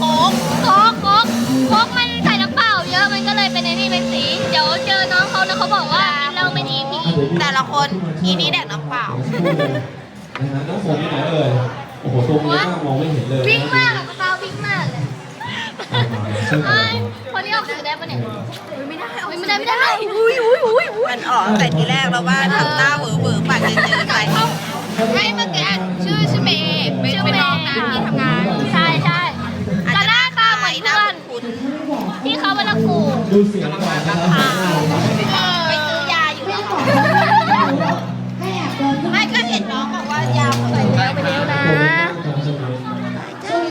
โค้งโค้กโค้กโค้กมันใส่น้ำเปล่าเยอะมันก็เลยเป็นไอ้นี่เป็นสี เดี๋ยวเจอน้องเขาแล้วเขาบอกว่ากินเหล้าไม่ดีพี่แต่ละคนอีนี่แดกน้ำเปล่า นะฮะน้องฝนที่ไหนเอ่ยโอ้โหตัวเมียมากมองไม่เห็นเลยวิ่งมากอะกระเป๋าวิ่งมากเลยใช่ไหมเอ้ยคนนี้ออกสื่อได้ปะเนี่ยไม่ได้ไม่ได้ไม่ได้ อุ้ยอุ้ยอุ้ยอุ้ยมันออกแต่ทีแรกแล้วว่าทำหน้าเหวอเวอ ดูเสียงก่อนนะครับไปซื้อยาอยู่แม่ก็เห็นน้องบอกว่ายาหมดแล้วไปแล้วนะ